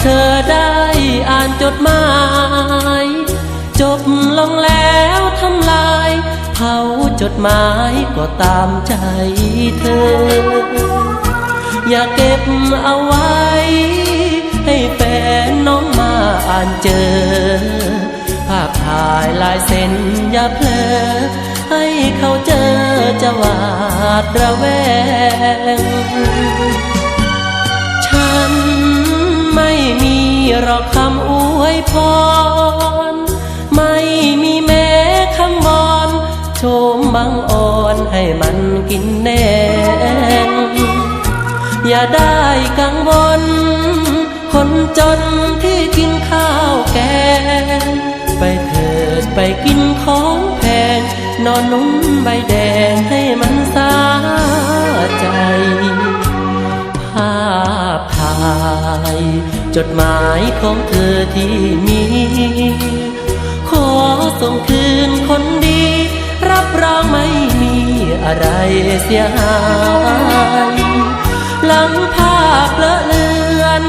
เธอได้อ่านจดหมาย จบลงแล้วทำลายเผาจดหมายก็ตามใจเธอ อย่าเก็บเอาไว้ ให้แฟนน้องมาอ่านเจอ ภาพถ่ายลายเซ็นอย่าเพลอให้เขาเจอจะหวาดระแวง รอกคำอวยพร ไม่มีแม้คำวอนโชมบังอ่อนให้มันกินแน่งอย่าได้กังวล คนจนที่กินข้าวแกง ไปเถิดไปกินของแพง นอนนุ่มใบแดง จดหมายของเธอที่มี ขอส่งคืนคนดี รับรองไม่มีอะไรเสียหายหลังภาพเลอะเลือน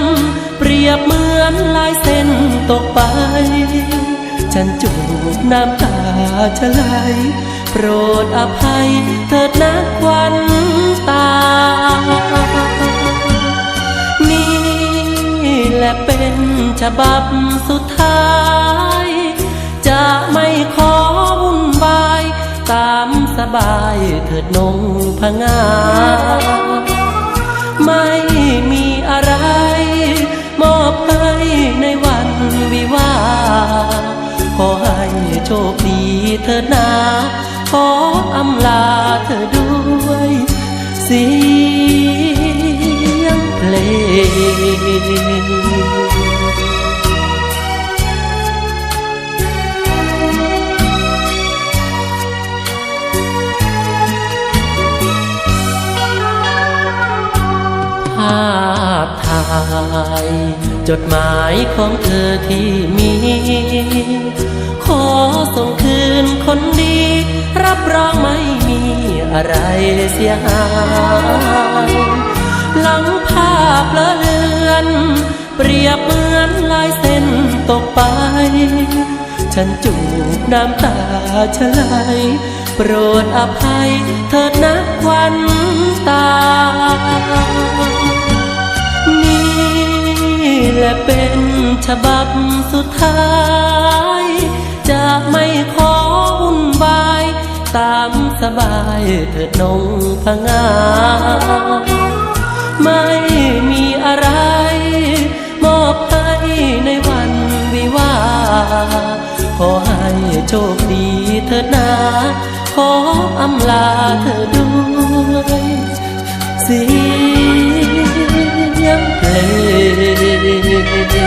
เปรียบเหมือนลายเส้นตกไป ฉันจูบน้ำตาชะไหลโปรดอภัยเถิดนะควัน บับสุดท้าย จะไม่ขอวุ่นวาย ตามสบายเถิดนงพงา ไม่มีอะไร มอบให้ในวันวิวา ขอให้โชคดีเถิดนา ขออำลาเธอด้วยเสียงเพลงาพถ่าย จดหมายของเธอที่มี ขอส่งคืนคนดี รับรองไม่มีอะไรเสียหายหลังภาพเลอะเลือน เปรียบเหมือนลายเส้นตกไป ฉันจูบน้ำตาชะไหลโปรดอภัยเถิดนะควันตา และเป็นฉบับสุดท้าย จะไม่ขอวุ่นวาย ตามสบายเถิดนงพงา ไม่มีอะไร มอบให้ในวันวิวา ขอให้โชคดีเถิดนา ขออำลาเธอด้วยเสีย ง